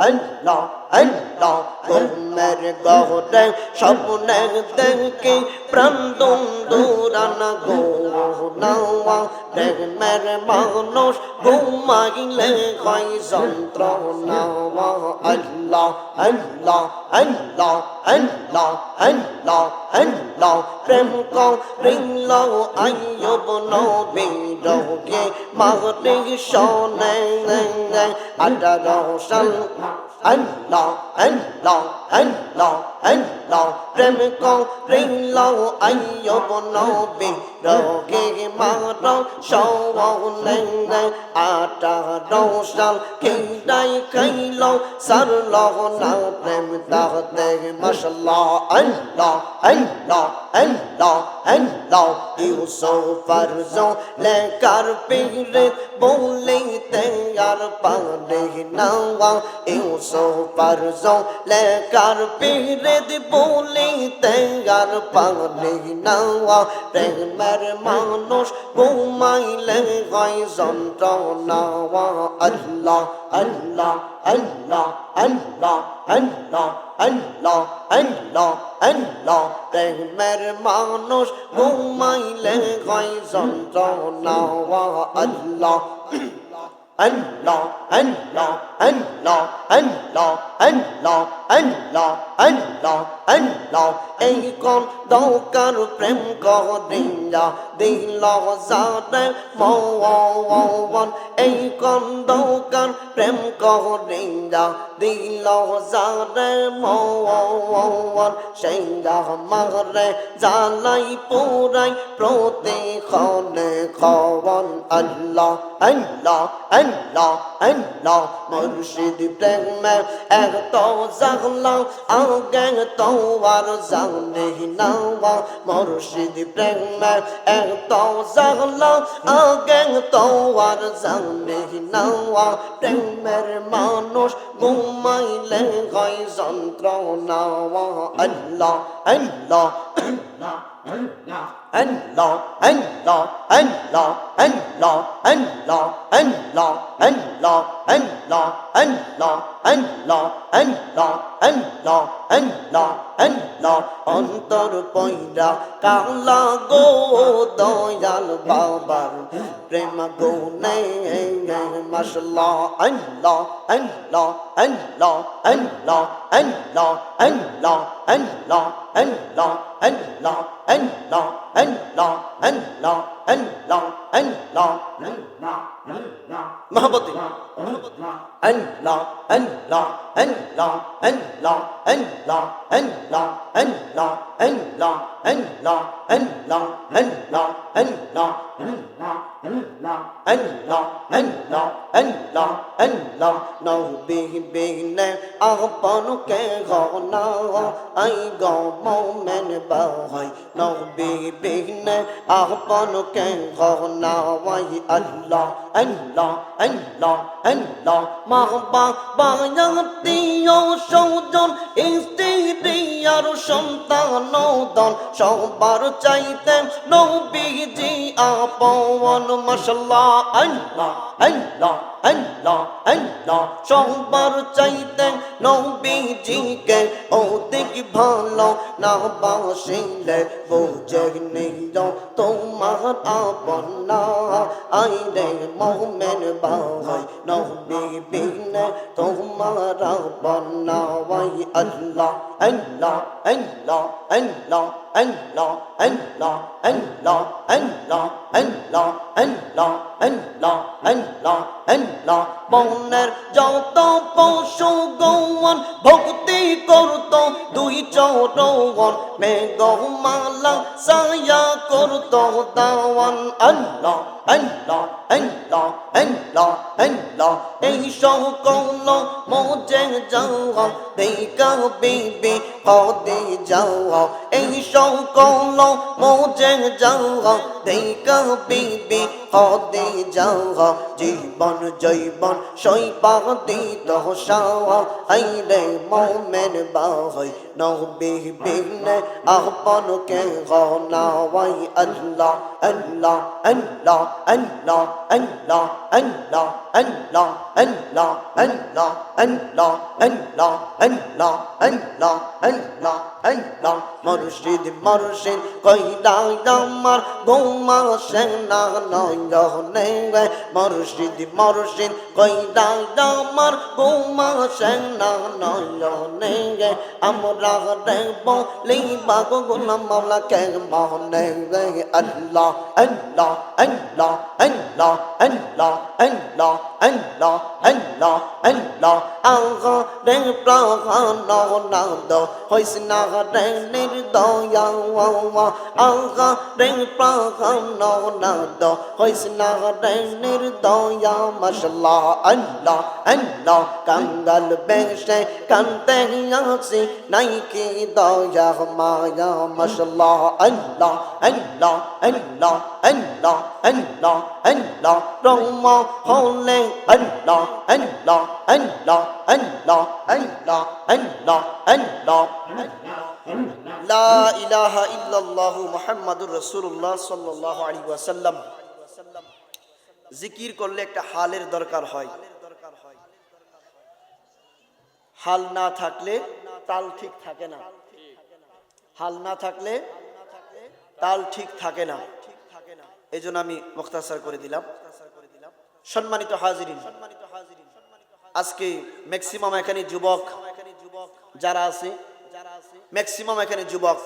而你呢 আল্লাহ ঘুমের গহরে স্বপ্নে দেখি প্রাণ দুরানা গো নাওয়া প্রেমের মানুষ ঘুমাইলে হয় যন্ত্রণা আল্লাহ আল্লাহ আল্লাহ আল্লাহ আল্লাহ আল্লাহ। প্রেম করিল আয়ুব নবী রোগে মারে শোনে আঠারো সাল I'm not. I'm. anh lòng anh lòng rem con rinh lâu anh yêu buồn lâu bị đầu ghê mà đâu sâu bao lên đây à trà đâu sao khi đây cây lâu sar lâu nào rem ta tê mashallah anh lòng anh lòng anh lòng anh lòng yêu sâu phật dâu lê cà bi rê bố linh tên gà bằng đi nào yêu sâu phật dâu lê cà লেকার পীরে বলিতে আর পারে নাওয়া প্রেমের মানুষ ঘুমাইলে হয় যন্ত্রণা আল্লাহ আল্লাহ আল্লাহ আল্লাহ আল্লাহ আল্লাহ আল্লাহ আল্লাহ প্রেমের মানুষ ঘুমাইলে হয় যন্ত্রণা আল্লাহ আল্লাহ আল্লাহ আল্লাহ আল্লাহ আল্লাহ আল্লাহ আল্লাহ আল্লাহ এই কোন দৌকার প্রেম করিয়া দিল সারে মন এই কোন দৌকার প্রেম করিয়া দিল সারে মন সেই মারে জালাই পুরাই প্রতিক্ষণে খবন আল্লাহ আল্লাহ আল্লাহ আল্লাহ মুর্শিদ প্রেমে এক gang to zang lao ao gang to war zang ne nao wa morshid prem ang to zang lao ao gang to war zang ne nao wa premer manush gumaile gai zantra na wa allah allah allah allah and law and law and law and law and law and law and law and law and law and law and law and law and law অন্তর পয়রা কালা গো দয়াল বাবার প্রেম গো নেই মাশাল্লাহ আল্লাহ আল্লাহ আল্লাহ আল্লাহ আল্লাহ আল্লাহ আল্লাহ আল্লাহ আল্লাহ আল্লাহ আল্লাহ আল্লাহ মহবতে মহবতে no big big name upon can go now I go moment boy no big big name upon can go now why Allah Allah Allah Allah ma ba ba yang ti yo show don is the দুনিয়ার সন্তান দল সবার চাইতে নবীজি আপন মশলা আল্লাহ আল্লাহ। আল্লাহ আল্লাহ সবার চাইতে নবীজিকে অধিক ভালো না বাসিলে বুঝে নিল তোমার আপন না আইরে মোমেন বাহাই নবী বিনে তোমার আপন না আল্লাহ আল্লাহ Allah, Allah, la, Allah, la, Allah, la, Allah, la, Allah, la. বনের যত পশু গৌন ভক্তি করত, দুই চরণ মেঘমালা সায়া করত, দাওয়ান, আল্লাহ আল্লাহ আল্লাহ আল্লাহ আল্লাহ, এই সকল মোজে যাও দেখা বিবি হদে যাও এই সকল মোজে যাও দেখা বিবি হদে যাও জীবন, জৈবন শৈপাতি দহসাওয়া আইনে মোমেন বাহাই নবী বিনে আপনকে গনাওয়াই আল্লাহ। আল্লাহ আল্লাহ আল্লাহ আল্লাহ আল্লাহ আল্লাহ আল্লাহ আল্লাহ আল্লাহ আল্লাহ আল্লাহ আল্লাহ আল্লাহ আল্লাহ মুর্শিদ মুর্শিদ কইলা আমার গোমা সেনা নয়নে মুর্শিদ মুর্শিদ কইলা আমার গোমা সেনা নয়নে আমরা দেব লিবা গোলাম মাওলা কে and law and law and Allah, and Allah, and Allah, and Allah, আল্লাহ আল্লাহ আল্লাহ রে প্রাণ নন্দ হইস না রে নির্দয়া আগা রে প্রাণ নন্দ হইস না রে নির্দয়া মাশাল্লাহ আল্লাহ আল্লাহ কাঙ্গাল বেশে কান্তে আসি নাই কি দয়া মায়া মাশাল্লাহ আল্লাহ আল্লাহ আল্লাহ আল্লাহ আল্লাহ আল্লাহ রহম হলে আল্লাহ জিকির করলে একটা হালের দরকার হয়। হাল না থাকলে তাল ঠিক থাকে না। হাল না থাকলে তাল ঠিক থাকে না। এই জন্য আমি মুখতাসার করে দিলাম। সম্মানিত হাজিরিন আজকে ম্যাক্সিমাম এখানে যুবক যারা আছে ম্যাক্সিমাম এখানে যুবক